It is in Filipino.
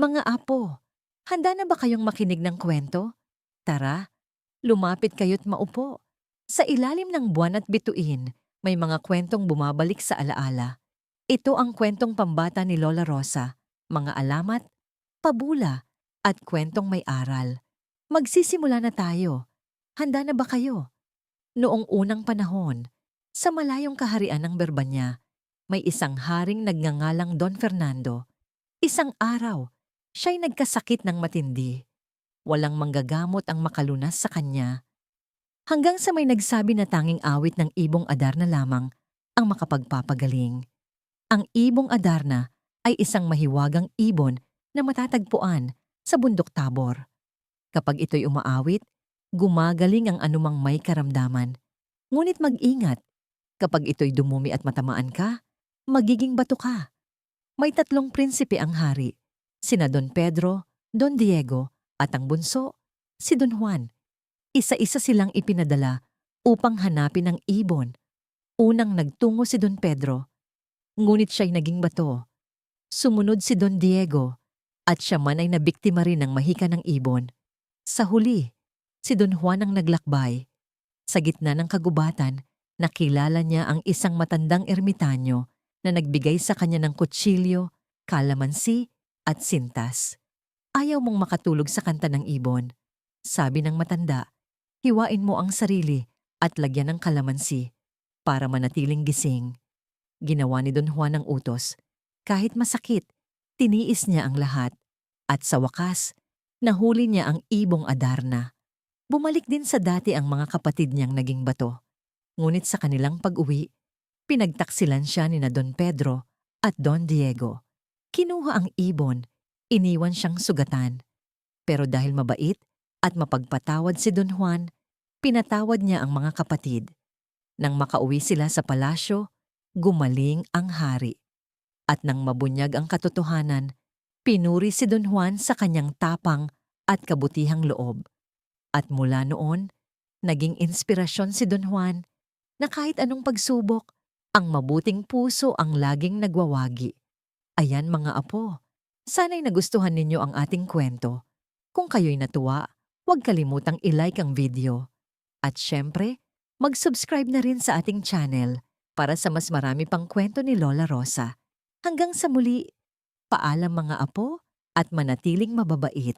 Mga apo, handa na ba kayong makinig ng kwento? Tara, lumapit kayo't maupo. Sa ilalim ng buwan at bituin, may mga kwentong bumabalik sa alaala. Ito ang kwentong pambata ni Lola Rosa, mga alamat, pabula, at kwentong may aral. Magsisimula na tayo. Handa na ba kayo? Noong unang panahon, sa malayong kaharian ng Berbanya, may isang haring nagngangalang Don Fernando. Isang araw, siya'y nagkasakit ng matindi. Walang manggagamot ang makalunas sa kanya. Hanggang sa may nagsabi na tanging awit ng ibong Adarna lamang ang makapagpapagaling. Ang ibong Adarna ay isang mahiwagang ibon na matatagpuan sa bundok Tabor. Kapag ito'y umaawit, gumagaling ang anumang may karamdaman. Ngunit mag-ingat, kapag ito'y dumumi at matamaan ka, magiging bato ka. May tatlong prinsipe ang hari, sina Don Pedro, Don Diego, at ang bunso, si Don Juan. Isa-isa silang ipinadala upang hanapin ang ibon. Unang nagtungo si Don Pedro, ngunit siya'y naging bato. Sumunod si Don Diego, at siya man ay nabiktima rin ng mahika ng ibon. Sa huli, si Don Juan ang naglakbay. Sa gitna ng kagubatan, nakilala niya ang isang matandang ermitanyo na nagbigay sa kanya ng kutsilyo, kalamansi, at sintas. Ayaw mong makatulog sa kanta ng ibon. Sabi ng matanda, hiwain mo ang sarili at lagyan ng kalamansi para manatiling gising. Ginawa ni Don Juan ang utos. Kahit masakit, tiniis niya ang lahat. At sa wakas, nahuli niya ang ibong Adarna. Bumalik din sa dati ang mga kapatid niyang naging bato. Ngunit sa kanilang pag-uwi, pinagtaksilan siya ni na Don Pedro at Don Diego. Kinuha ang ibon, iniwan siyang sugatan. Pero dahil mabait at mapagpatawad si Don Juan, pinatawad niya ang mga kapatid. Nang makauwi sila sa palasyo, gumaling ang hari. At nang mabunyag ang katotohanan, pinuri si Don Juan sa kanyang tapang at kabutihang loob. At mula noon, naging inspirasyon si Don Juan na kahit anong pagsubok, ang mabuting puso ang laging nagwawagi. Ayan mga apo, sana'y nagustuhan ninyo ang ating kwento. Kung kayo'y natuwa, huwag kalimutang i-like ang video. At syempre, mag-subscribe na rin sa ating channel para sa mas marami pang kwento ni Lola Rosa. Hanggang sa muli, paalam mga apo at manatiling mababait.